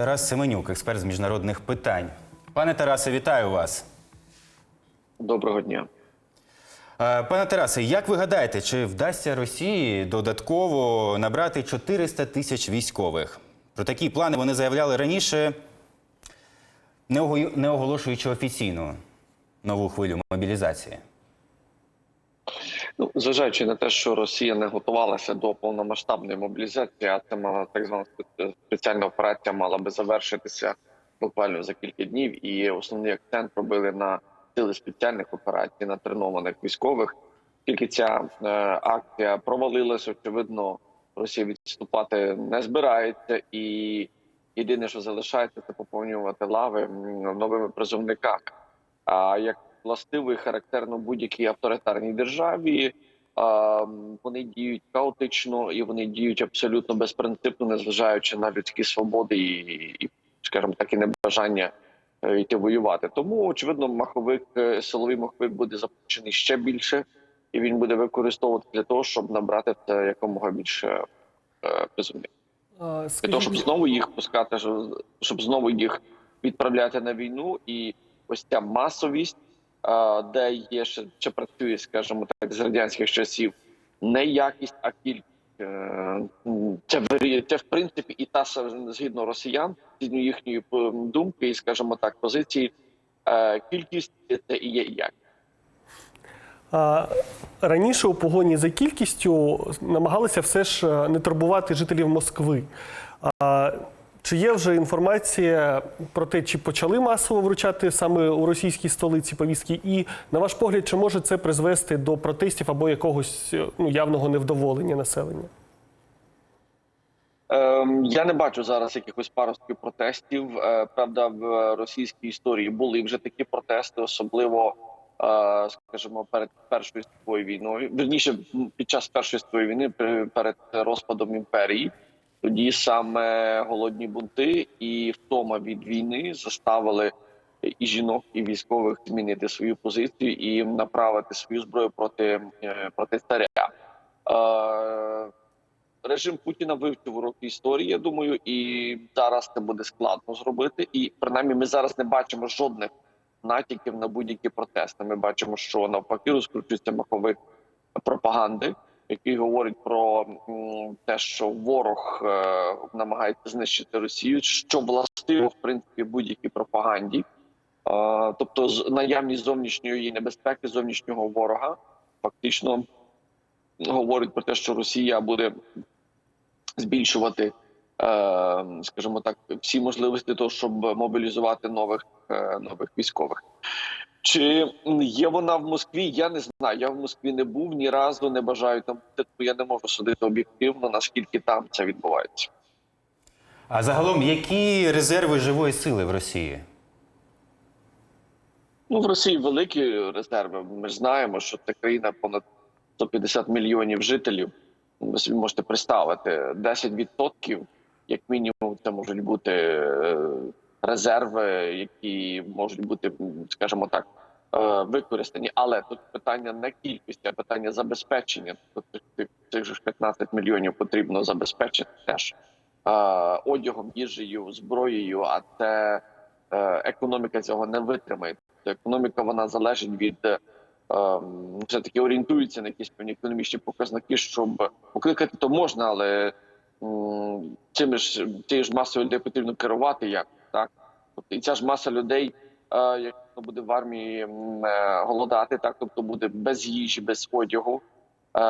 Тарас Семенюк, експерт з міжнародних питань. Пане Тарасе, вітаю вас. Доброго дня. Е, Пане Тарасе, як ви гадаєте, чи вдасться Росії додатково набрати 400 тисяч військових? Про такі плани вони заявляли раніше, не не оголошуючи офіційно нову хвилю мобілізації. Ну, зважаючи на те, що Росія не готувалася до повномасштабної мобілізації, а це мала так звана спеціальна операція мала би завершитися буквально за кілька днів, і основний акцент робили на сили спеціальних операцій, на тренованих військових. Тільки ця е, акція провалилася, очевидно, Росія відступати не збирається, і єдине, що залишається, це поповнювати лави новими призовниками. А як властиво і характерно будь-якій авторитарній державі. Вони діють хаотично і вони діють абсолютно безпринципно, незважаючи на людські свободи і, і скажімо так, і небажання е, йти воювати. Тому очевидно, маховик е, силовий маховик буде запущений ще більше, і він буде використовувати для того, щоб набрати це якомога більше е, призовників. А, Для того, щоб знову їх пускати, щоб- знову їх відправляти на війну, і ось ця масовість, де є ще, ще працює, скажімо так, з радянських часів, не якість, а кількість. Е, Це, в принципі і та згідно росіян, згідно їхньої думки і, скажімо так, позиції, е, кількість це і є а, раніше у погоні за кількістю намагалися все ж е, не турбувати жителів Москви. Чи є вже інформація про те, чи почали масово вручати саме у російській столиці повістки? І на ваш погляд, чи може це призвести до протестів або якогось е, ну, явного невдоволення населення? Ем, Я не бачу зараз якихось паростків протестів. Е, Правда, в російській історії були вже такі протести, особливо е, скажімо, перед першою світовою війною. Верніше під час першої світової війни, перед розпадом імперії. Тоді саме голодні бунти і втома від війни заставили і жінок, і військових змінити свою позицію і направити свою зброю проти, е, проти царя. Е, режим Путіна вивчив уроки історії. Я думаю, і зараз це буде складно зробити. І принаймні, ми зараз не бачимо жодних натяків на будь-які протести. Ми бачимо, що навпаки розкручується маховик пропаганди, який говорить про те, що ворог е, намагається знищити Росію, що властиво в принципі будь-якій пропаганді. Е, тобто, з наявність зовнішньої небезпеки, зовнішнього ворога, фактично говорить про те, що Росія буде збільшувати, е, скажімо так, всі можливості того, щоб мобілізувати нових нових військових. Чи є вона в Москві? Я не знаю. Я в Москві не був ні разу, не бажаю там бути, тому я не можу судити об'єктивно, наскільки там це відбувається. А загалом, які резерви живої сили в Росії? Ну в Росії великі резерви. Ми ж знаємо, що це країна понад 150 мільйонів жителів. Ви собі можете представити 10% як мінімум, це можуть бути е, резерви, які можуть бути, скажімо так, е, використані. Але тут питання не кількості, а питання забезпечення. Тобто цих- ж 15 мільйонів потрібно забезпечити теж е, одягом, їжею, зброєю. А це е, економіка цього не витримає. Тобто економіка вона залежить від все таки орієнтується на якісь певні економічні показники, щоб покликати то можна, але м, цими ж цією ж масою людей потрібно керувати як так. Тобто і ця ж маса людей, е, як буде в армії е, голодати, так тобто буде без їжі, без одягу. Е,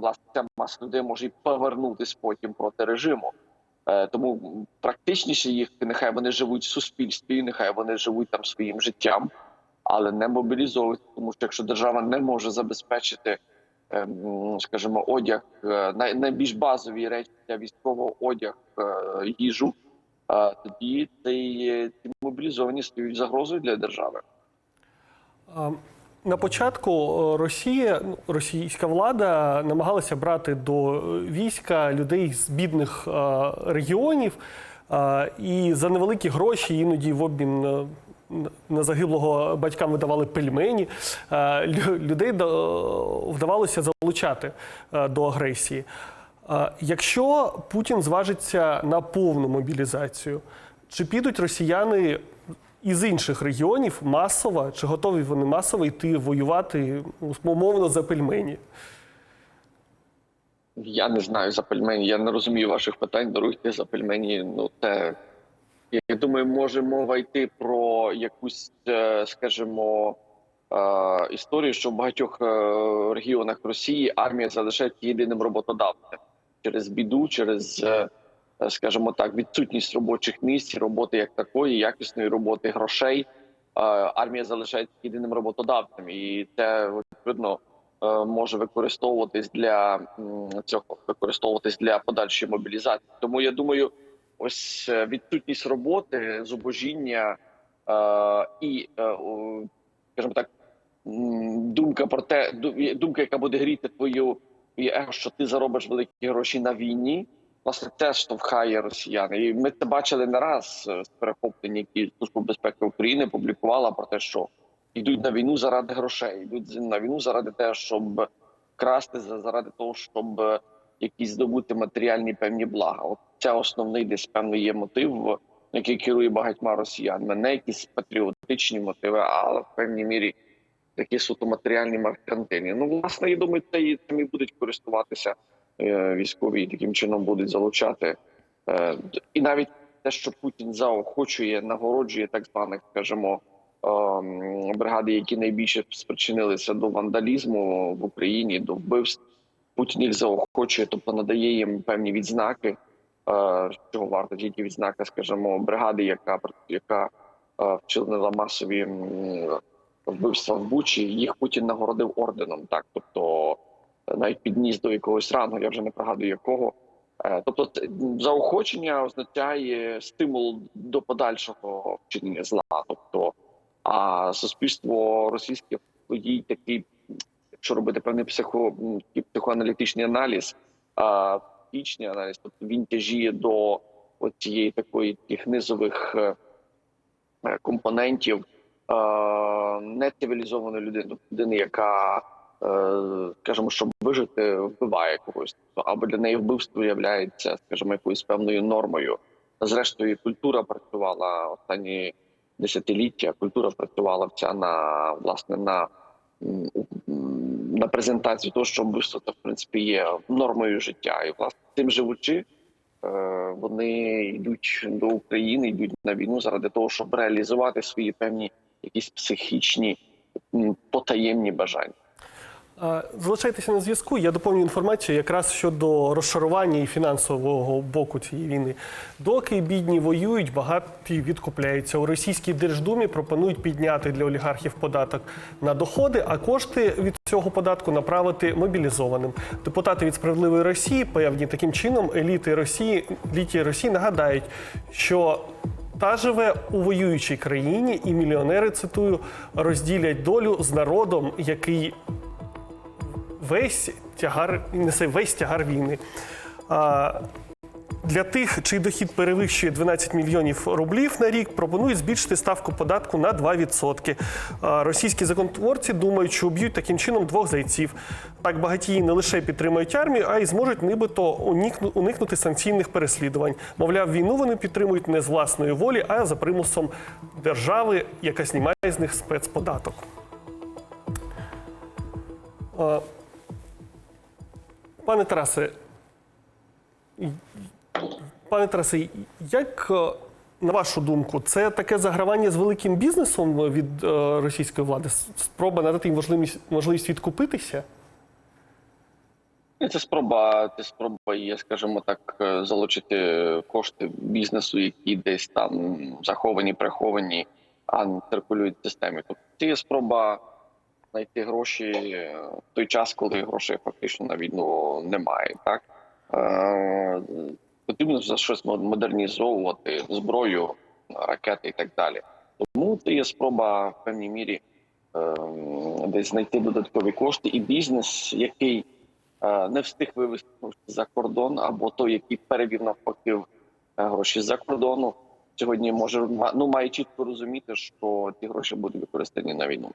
власне, ця маса людей може і повернутись потім проти режиму. Тому практичніше їх нехай вони живуть в суспільстві, нехай вони живуть там своїм життям, але не мобілізовують, тому що якщо держава не може забезпечити, скажімо, одяг, найбільш базові речі для військового одяг, їжу, е, тоді ці, мобілізовані стають загрозою для держави. На початку е, Росія, ну, російська влада намагалася брати до е, війська людей з бідних е, регіонів і за невеликі гроші, іноді в обмін на загиблого батькам видавали пельмені. Людей вдавалося залучати до агресії. Якщо Путін зважиться на повну мобілізацію, чи підуть росіяни із інших регіонів масово, чи готові вони масово йти воювати умовно за пельмені? Я не знаю за пельмені. Я не розумію ваших питань. Даруйте за пельмені. Ну те я думаю, може мова йти про якусь, е, скажімо, е, історію, що в багатьох е, регіонах Росії армія залишається єдиним роботодавцем через біду, через, е, е, скажімо так, відсутність робочих місць, роботи як такої, якісної роботи, грошей. Е, Армія залишається єдиним роботодавцем, і це е, може використовуватись для цього, використовуватись для подальшої мобілізації. Тому я думаю, ось відсутність роботи, зубожіння і, скажімо так, думка про те, думка, яка буде гріти твою твоє его, що ти заробиш великі гроші на війні. Власне, це штовхає росіян, і ми це бачили не раз е, з перехоплення, які служба безпеки України публікувала про те, що йдуть на війну заради грошей, йдуть на війну заради того, щоб красти, заради того, щоб е, якісь здобути матеріальні певні блага. От це основний десь певний є мотив, який керує багатьма росіянами. Не якісь патріотичні мотиви, але в певній мірі такі суто матеріальні меркантильні. Ну, власне, я думаю, це і цим і будуть користуватися е, військові і таким чином будуть залучати. Е, і навіть те, що Путін заохочує, нагороджує так званих, скажімо, ем, бригади, які найбільше спричинилися до вандалізму в Україні, до вбивств. Путін їх заохочує, тобто надає їм певні відзнаки. Е, чого варто тільки відзнака, скажімо, бригади, яка яка вчинила масові вбивства в Бучі. Їх Путін нагородив орденом. Так, тобто е, навіть підніс до якогось рангу, я вже не пригадую якого. Е, Тобто, заохочення означає стимул до подальшого вчинення зла. Тобто, а суспільство російське подій такий, якщо робити певний психо, психоаналітичний аналіз, а психічний аналіз, тобто він тяжіє до цієї такої таких низових е, компонентів нецивілізованої людини, тобто людини, яка е, скажімо, щоб вижити, вбиває когось, або для неї вбивство є, скажімо, якоюсь певною нормою. Зрештою, культура працювала останні десятиліття. Культура працювала вся на власне на, на презентацію того, що вбивство це в принципі є нормою життя, і власне тим живучи. е, Вони йдуть до України, йдуть на війну заради того, щоб реалізувати свої певні якісь психічні потаємні бажання. Залишайтеся на зв'язку. Я доповню інформацію якраз щодо розшарування і фінансового боку цієї війни. Доки бідні воюють, багаті відкупляються. У російській держдумі пропонують підняти для олігархів податок на доходи, а кошти від цього податку направити мобілізованим. Депутати від справедливої Росії певні таким чином еліти Росії еліті Росії нагадають, що та живе у воюючій країні, і мільйонери цитую розділять долю з народом, який весь тягар несе весь тягар війни. А, для тих, чий дохід перевищує 12 мільйонів рублів на рік, пропонують збільшити ставку податку на 2%. А, Російські законотворці думають, що уб'ють таким чином двох зайців. Так багатії не лише підтримують армію, а й зможуть нібито уникнути санкційних переслідувань. Мовляв, війну вони підтримують не з власної волі, а за примусом держави, яка знімає з них спецподаток. Пане Тарасе, пане Тарасе, як е, на вашу думку, це таке загравання з великим бізнесом від е, російської влади? Спроба надати їм можливість, можливість відкупитися? Це спроба, це спроба є, скажімо так, е, залучити кошти бізнесу, які десь там заховані, приховані, а не циркулюють в системі. Тобто це є спроба знайти гроші в той час, коли грошей фактично на війну немає. Так потрібно за щось модернізовувати зброю, ракети і так далі. Тому це є спроба в певній мірі е, десь знайти додаткові кошти, і бізнес, який е, не встиг вивезти за кордон, або той, який перевів навпаки е, гроші за кордону, сьогодні може ну має чітко розуміти, що ті гроші будуть використані на війну.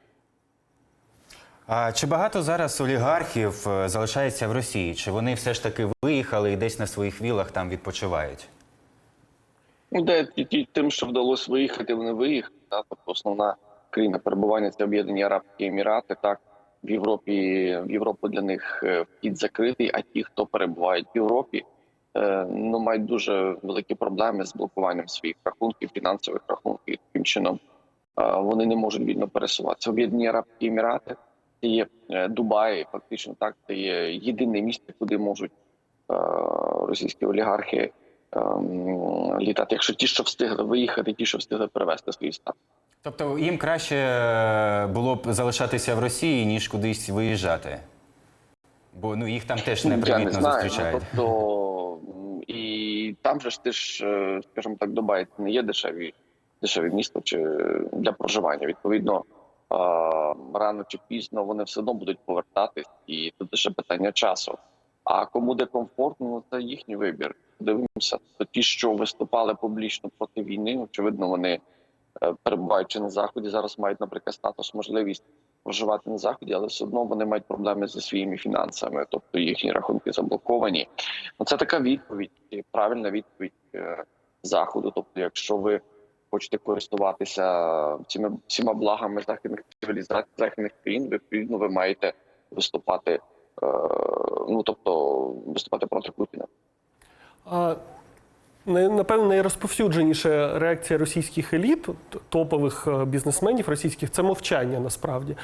А чи багато зараз олігархів е, залишається в Росії? Чи вони все ж таки виїхали і десь на своїх вілах там відпочивають? Ну, де тим, що вдалося виїхати, вони виїхали. Так? Тобто основна країна перебування це Об'єднані Арабські Емірати. Так в Європі в Європу для них е, вхід закритий. А ті, хто перебувають в Європі, е, ну мають дуже великі проблеми з блокуванням своїх рахунків, фінансових рахунків. Таким чином вони не можуть вільно пересуватися. Об'єднані Арабські Емірати це є е, Дубай, фактично так. Це є єдине місце, куди можуть е, російські олігархи ем, літати. Якщо ті, що встигли виїхати, ті, що встигли перевести свої статки. Тобто їм краще е, було б залишатися в Росії, ніж кудись виїжджати. Бо ну, їх там теж Я не непривітно знаю. Ну, тобто і там же ж ти ж, скажімо так, Дубай це не є дешеві, дешеві місто чи для проживання. Відповідно, рано чи пізно вони все одно будуть повертатись, і тут лише питання часу. А кому де комфортно, ну це їхній вибір. Дивимося, то ті, що виступали публічно проти війни, очевидно, вони е, перебуваючи на заході, зараз мають, наприклад, статус можливість проживати на заході, але все одно вони мають проблеми зі своїми фінансами, тобто їхні рахунки заблоковані. Ну це така відповідь, правильна відповідь е, заходу. Тобто, якщо ви хочете користуватися цими всіма благами західних цивілізацій, західних країн, відповідно, ви маєте виступати. е, Ну тобто виступати проти Путіна. А, Напевно, найрозповсюдженіша реакція російських еліт, топових е, бізнесменів російських, це мовчання насправді.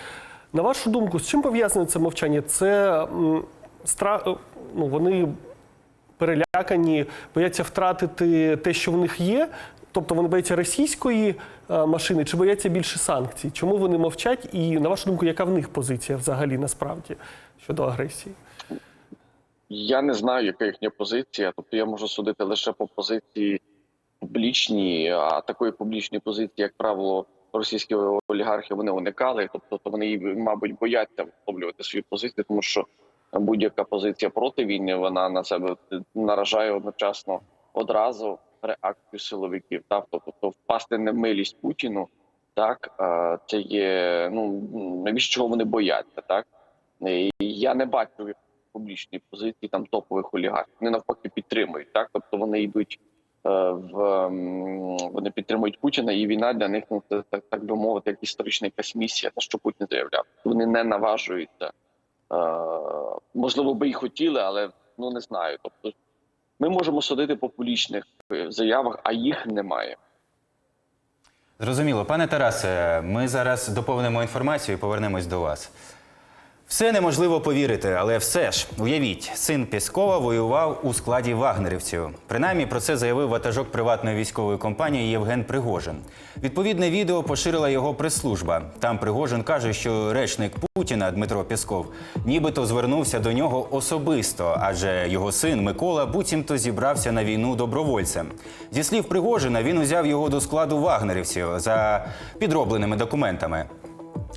На вашу думку, з чим пов'язане це мовчання? Це м, стра... е, ну, вони перелякані, бояться втратити те, що в них є. Тобто вони бояться російської е, машини чи бояться більше санкцій? Чому вони мовчать? І на вашу думку, яка в них позиція взагалі насправді щодо агресії? Я не знаю, яка їхня позиція. Тобто я можу судити лише по позиції публічній, а такої публічної позиції, як правило, російські олігархи вони уникали. Тобто вони, мабуть, бояться висловлювати свої позиції, тому що будь-яка позиція проти війни вона на себе наражає одночасно одразу реакцію силовиків. Так, тобто впасти на милість Путіну, так це є ну навіщо чого вони бояться, так і я не бачу публічній позиції там топових олігархів. Вони навпаки підтримують. Так, тобто вони йдуть е, в вони підтримують Путіна, і війна для них ну це так, так би мовити, як історична якась місія, те, що Путін заявляв. Вони не наважуються. Е, можливо, би і хотіли, але ну не знаю. Тобто, ми можемо судити по публічних е, заявах, а їх немає. Зрозуміло, пане Тарасе, ми зараз доповнимо інформацію і повернемось до вас. Все неможливо повірити, але все ж уявіть, син Піскова воював у складі вагнерівців. Принаймні про це заявив ватажок приватної військової компанії Євген Пригожин. Відповідне відео поширила його прес-служба. Там Пригожин каже, що речник Путіна Дмитро Пісков нібито звернувся до нього особисто, адже його син Микола буцімто зібрався на війну добровольцем. Зі слів Пригожина, він узяв його до складу вагнерівців за підробленими документами.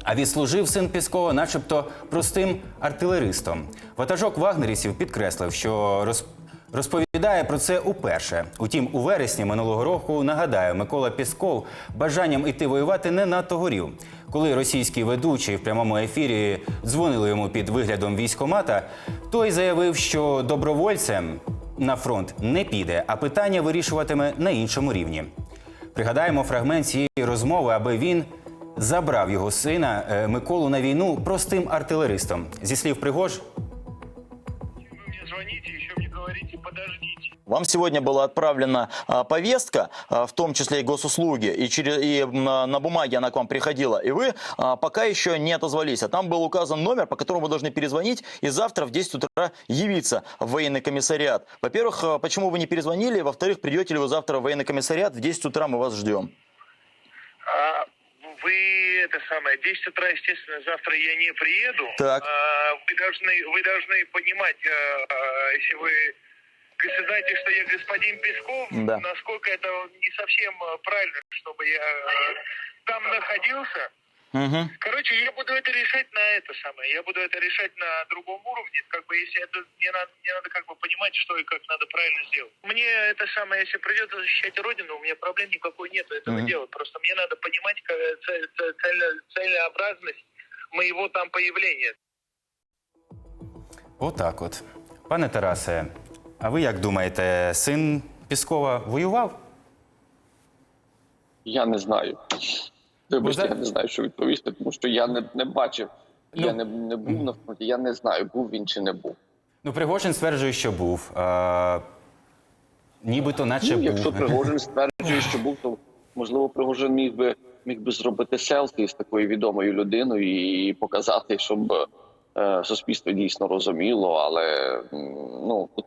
А відслужив син Піскова, начебто, простим артилеристом. Ватажок вагнерівців підкреслив, що роз- розповідає про це уперше. Утім, у вересні минулого року нагадаю, Микола Пісков бажанням іти воювати не надто горів. Коли російські ведучі в прямому ефірі дзвонили йому під виглядом військомата, той заявив, що добровольцем на фронт не піде, а питання вирішуватиме на іншому рівні. Пригадаємо фрагмент цієї розмови, аби він забрав його сина е, Миколу на війну простим артилеристом. Зі слів Пригож, Вы мне звоните, еще мне говорите, подождите. Вам сегодня была отправлена а, повестка, а, в том числе и госуслуги, и, через, и м, на, на бумаге она к вам приходила, и вы а, пока еще не отозвались. А там был указан номер, по которому вы должны перезвонить и завтра в 10 утра явиться в военный комиссариат. Во-первых, а, почему вы не перезвонили? Во-вторых, придете ли вы завтра в военный комиссариат? В 10 утра мы вас ждем. А вы это самое, 10 утра, естественно, завтра я не приеду. Так. А, вы должны, вы должны понимать, а, а, если вы знаете, что я господин Песков, Да. насколько это не совсем правильно, чтобы я там находился. Мгм. Короче, я буду это решать на это самое. Я буду это решать на другом уровне. Как бы если это мне надо, мне надо как бы понимать, что и как надо правильно сделать. Мне это самое, если придется защищать родину, у меня проблем никакой нету этого Мгм. делать. Просто мне надо понимать как, цель- цель- цель- целеобразность моего там появления. отак от. Пане Тарасе, а ви як думаєте, син Піскова воював? Я не знаю. Вибачте, за- я не знаю, що відповісти, тому що я не, не бачив. Я Ну, не, не був на фронті, я не знаю, був він чи не був. Ну, Пригожин стверджує, що був. А, нібито, наче Ну, був. якщо Пригожин стверджує, що був, то можливо Пригожин міг би міг би зробити селфі з такою відомою людиною і показати, щоб е, суспільство дійсно розуміло. Але ну тут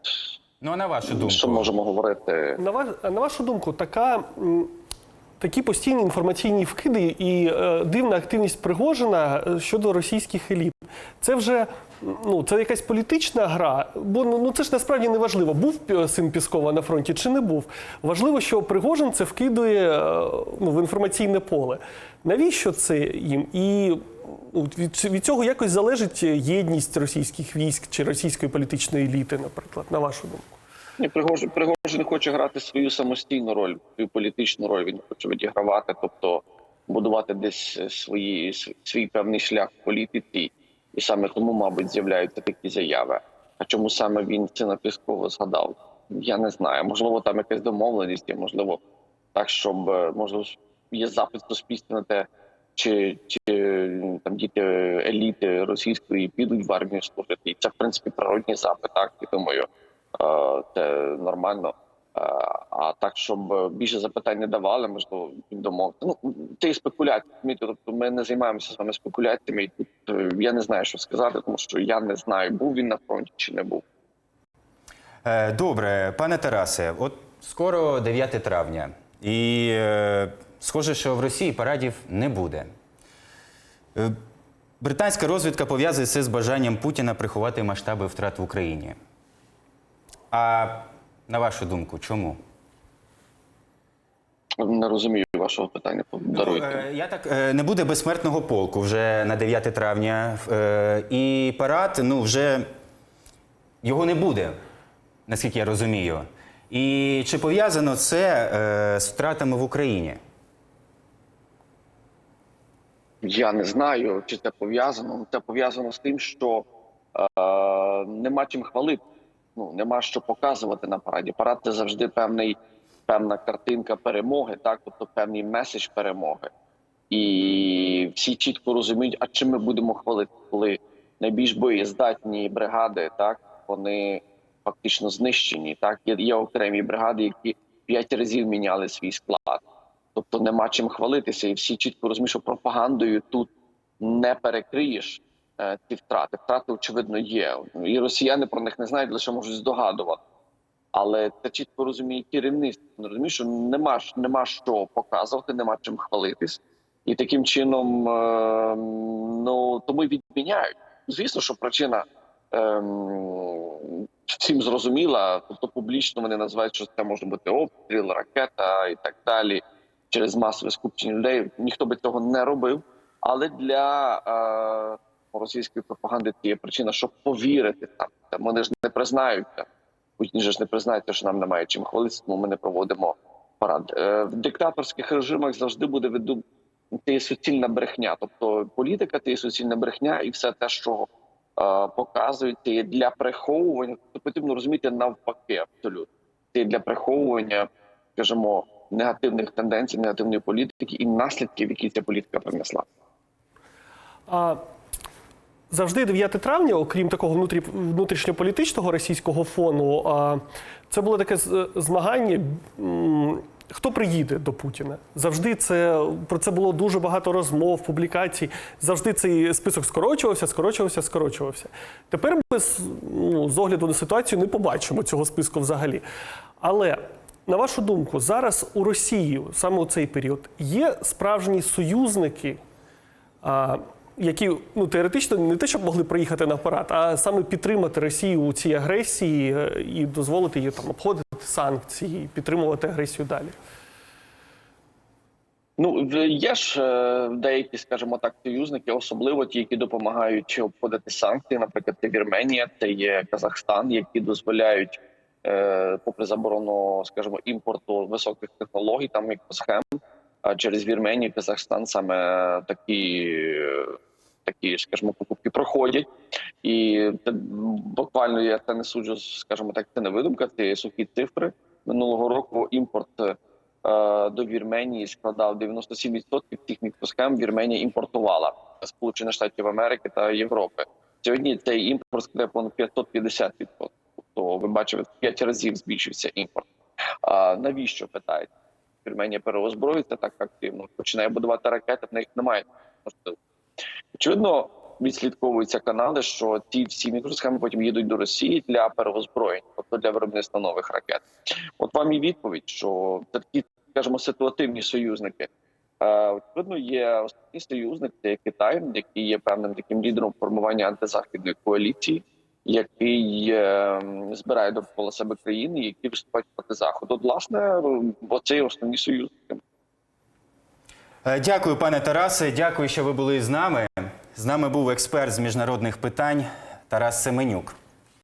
Ну, а на вашу думку. що можемо говорити? На, ваш, на вашу думку, така, такі постійні інформаційні вкиди і е, дивна активність Пригожина е, щодо російських еліт. Це вже ну, це якась політична гра, бо ну, ну, це ж насправді не важливо, був син Піскова на фронті чи не був. Важливо, що Пригожин це вкидує е, ну, в інформаційне поле. Навіщо це їм? І ну, від, від цього якось залежить єдність російських військ чи російської політичної еліти, наприклад, на вашу думку. Ні, Пригожин, Пригожин хоче грати свою самостійну роль, свою політичну роль. Він хоче відігравати, тобто будувати десь свої свій певний шлях в політиці, і саме тому, мабуть, з'являються такі заяви. А чому саме він сина Піскова згадав? Я не знаю. Можливо, там якась домовленість є, можливо, так, щоб е, можливо є запит суспільства на те, чи, чи там діти еліти російської підуть в армію служити. І це в принципі природній запит, так я думаю. Е, це нормально. Е, А так, щоб більше запитань не давали, можливо, домовити. Ну і спекуляції. Тобто ми не займаємося з вами спекуляціями, тут е, я не знаю, що сказати, тому що я не знаю, був він на фронті чи не був. Добре, пане Тарасе, от скоро 9 травня, і схоже, що в Росії парадів не буде. Британська розвідка пов'язує це з бажанням Путіна приховати масштаби втрат в Україні. А на вашу думку, чому? Не розумію вашого питання. Даруйте. Е, Я так е, не буде безсмертного полку вже на 9 травня. Е, І парад, ну вже його не буде, наскільки я розумію. І чи пов'язано це з втратами в Україні? Я не знаю, чи це пов'язано. Це пов'язано з тим, що е, нема чим хвалити. Ну нема що показувати на параді. Парад це завжди певний, певна картинка перемоги, так тобто певний меседж перемоги. І всі чітко розуміють, а чим ми будемо хвалити, коли найбільш боєздатні бригади, так вони фактично знищені. Так є, є окремі бригади, які п'ять разів міняли свій склад. Тобто нема чим хвалитися, і всі чітко розуміють, що пропагандою тут не перекриєш ці втрати. Втрати очевидно є. І росіяни про них не знають, лише можуть здогадувати. Але це чітко розуміє керівництво. Розуміють, що нема нема що показувати, нема чим хвалитись, і таким чином е, ну тому відміняють. Звісно, що причина ем, всім зрозуміла, тобто публічно вони називають, що це може бути обстріл, ракета і так далі через масове скупчення людей. Ніхто би цього не робив. Але для е, російської пропаганди це є причина, щоб повірити там. Вони ж не признаються. Путін же ж не признається, що нам немає чим хвалитися, тому ми не проводимо парад. Е, в диктаторських режимах завжди буде виду це є суцільна брехня. Тобто політика це є суцільна брехня, і все те, що е, показують, це є для приховування. Тобто потрібно розуміти навпаки, абсолютно. Це є для приховування, скажімо, негативних тенденцій, негативної політики і наслідків, які ця політика принесла. А завжди 9 травня, окрім такого внутрі, внутрішньополітичного російського фону, це було таке змагання. Хто приїде до Путіна? Завжди це про це було дуже багато розмов, публікацій. Завжди цей список скорочувався, скорочувався, скорочувався. Тепер ми ну, з огляду на ситуацію не побачимо цього списку взагалі. Але на вашу думку, зараз у Росії саме у цей період є справжні союзники, які ну теоретично не те, щоб могли приїхати на парад, а саме підтримати Росію у цій агресії е, і дозволити їй там обходити санкції, підтримувати агресію далі. Ну є ж е, деякі, скажімо так, союзники, особливо ті, які допомагають обходити санкції. Наприклад, це Вірменія, це є Казахстан, які дозволяють, е, попри заборону, скажімо, імпорту високих технологій, там як схем, а через Вірменію, Казахстан саме такі, е, такі, скажімо, покупки проходять. І буквально я це не суджу, скажімо так, це не видумка, це сухі цифри. Минулого року імпорт е, до Вірменії складав 97% тих мікросхем Вірменія імпортувала Сполучених Штатів Америки та Європи. Сьогодні цей імпорт складає понад 550%. Тобто, ви бачите, в 5 разів збільшився імпорт. А навіщо питаєте? Вірменія переозброюється так активно, починає будувати ракети, в них немає можливості. Очевидно, відслідковуються канали, що ці всі мікросхеми потім їдуть до Росії для переозброєння, тобто для виробництва нових ракет. От вам і відповідь, що такі, скажімо, ситуативні союзники. Е, Очевидно, є основний союзник, це Китай, який є певним таким лідером формування антизахідної коаліції, який е, збирає довкола себе країни, які виступають проти заходу. От, власне, оце є основні союзники. Е, Дякую, пане Тарасе. Дякую, що ви були з нами. З нами був експерт з міжнародних питань Тарас Семенюк.